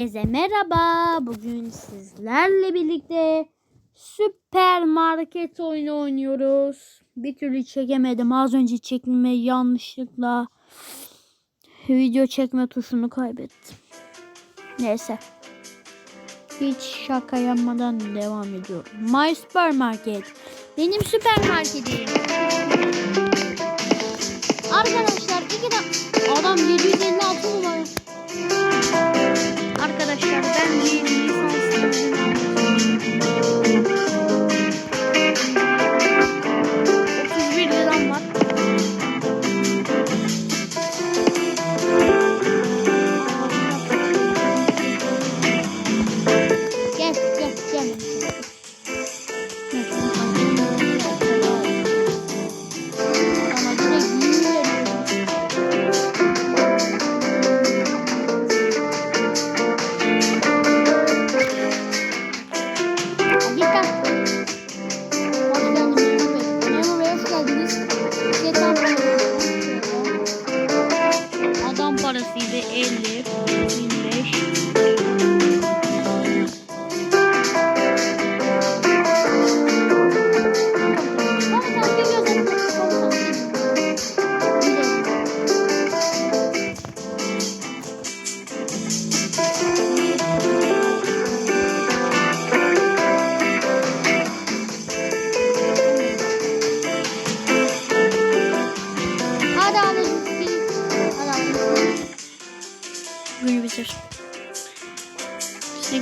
Herkese merhaba. Bugün sizlerle birlikte süpermarket oyunu oynuyoruz. Bir türlü çekemedim. Az önce çekme yanlışlıkla video çekme tuşunu kaybettim. Neyse. Hiç şaka yapmadan devam ediyorum. My Supermarket. Benim süpermarketim. Arkadaşlar iki de adam 756 numara. Arkadaşlar ben bir lisans 31 Aa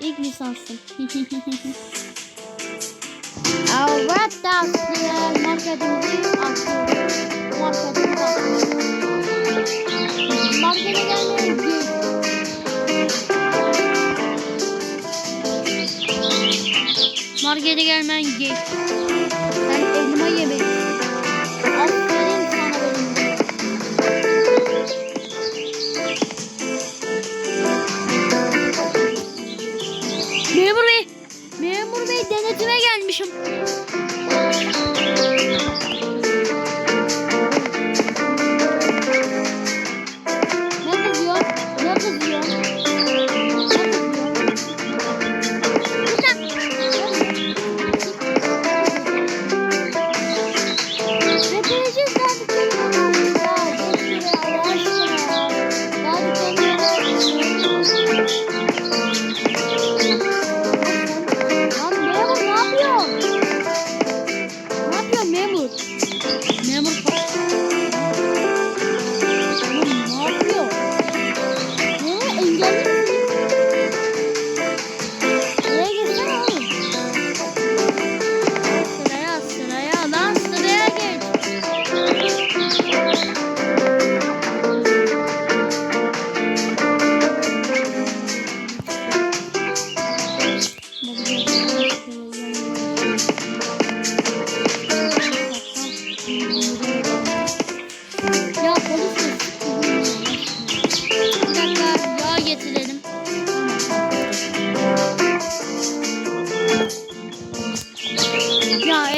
ilk lisansım. Evet marketimizi. Marketimizi. Markete gelmeyin ki. Markete gelmen geç. Sen elma yemek.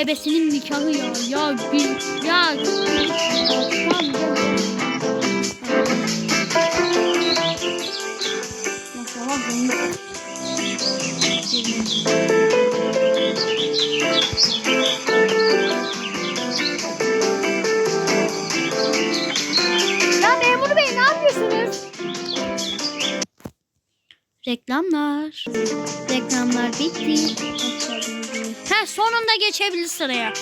Ebesinin nikahı ya. Ya bir ya. Tamam Ya memur bey ne yapıyorsunuz? Reklamlar. Reklamlar bitti. Ha sonunda geçebilir sıraya.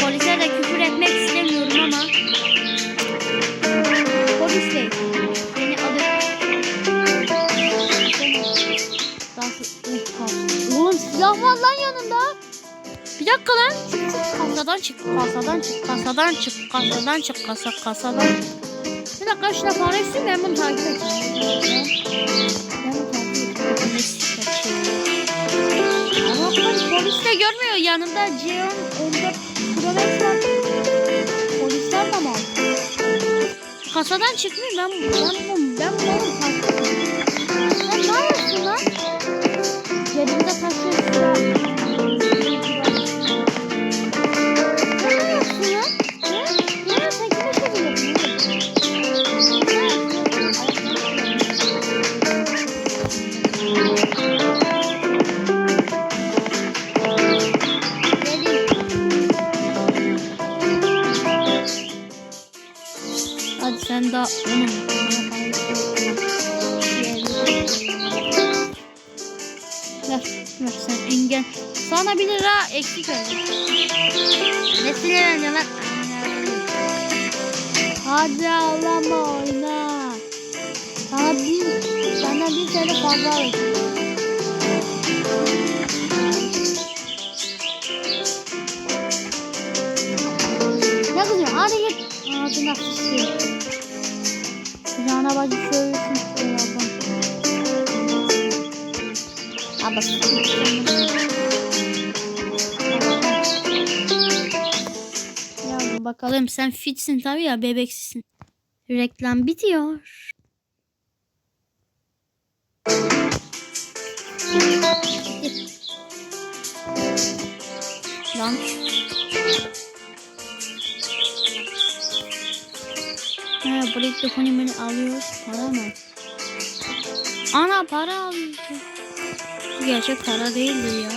Polise de küfür etmek istemiyorum ama. Polis bey. Bir dakika lan. Kasadan çık. Kasadan çık. Kasadan çık. Kasadan çık. Kasa kasadan çık. Bir dakika şuna para istiyorum ben bunu takip edeceğim. Ben bunu takip edeceğim. Ama polis, de görmüyor. Yanında Ceon 14 Pro Max var. Polisler de mal. Kasadan çıkmıyor. Ben ben ben ben bunu takip ediyorum. Sen ne yapıyorsun lan? Ver, engel. Sana bir lira eksik verdim. Ne sinirlendin lan? Hadi ağlama oyna. Sana bir, senden bir TL fazla alacağım. Bakalım sen fitsin tabii ya bebeksisin. Reklam bitiyor. Lan. Ha, buraya telefonu beni alıyor. Para mı? Ana para alıyor. Bu gerçek para değildir ya.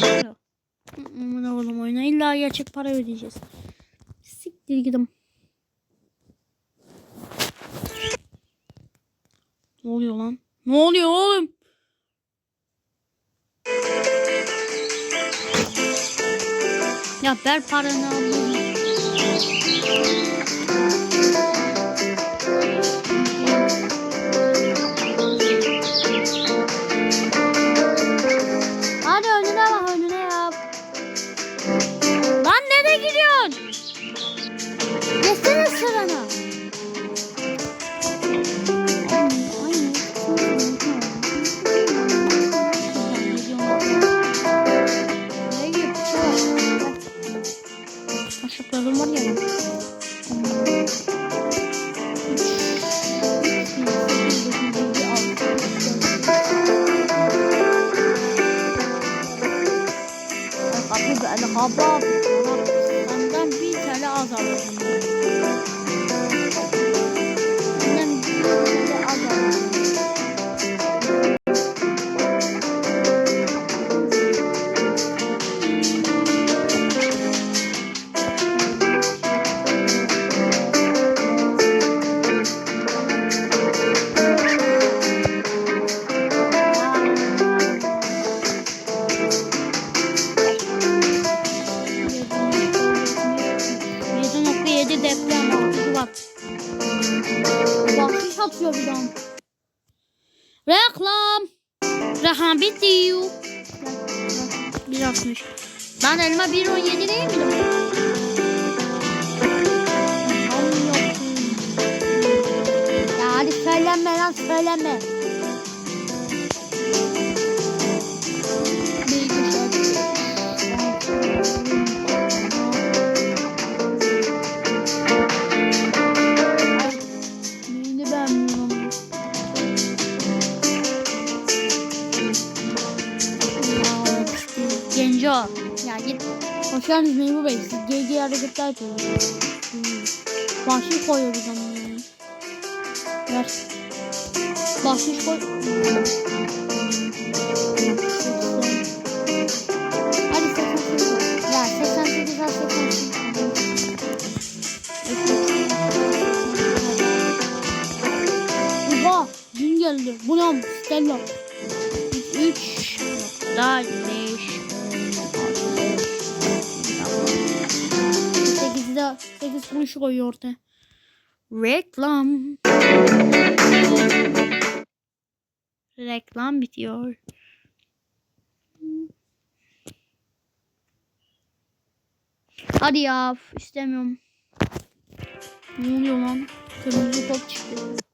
Nasıl? İlla gerçek para ödeyeceğiz. Siktir gidim. Ne oluyor lan? Ne oluyor oğlum? Ya ver paranı alayım. Aşıklarım var ya. 1.60. Ben elma 1.17 değil miydim? Ya hadi söylenme lan söylenme. Geldiniz Memur Bey. Siz GG hareketler yapıyorsunuz. Hmm. Bahşiş koyuyoruz ama. Ver. Bahşiş koy. Hadi 88 var. Ya 88 al 88. Oha! Gün geldi. Bu ne? Stella. 3 nokta 5 8'de 8 kuruş koyuyor ortaya. Reklam. Reklam bitiyor. Hadi ya istemiyorum. Ne oluyor lan? Kırmızı top çıktı.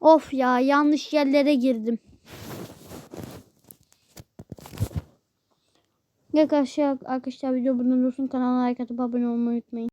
Of ya yanlış yerlere girdim. Arkadaşlar, arkadaşlar video bundan olsun kanala like atıp abone olmayı unutmayın.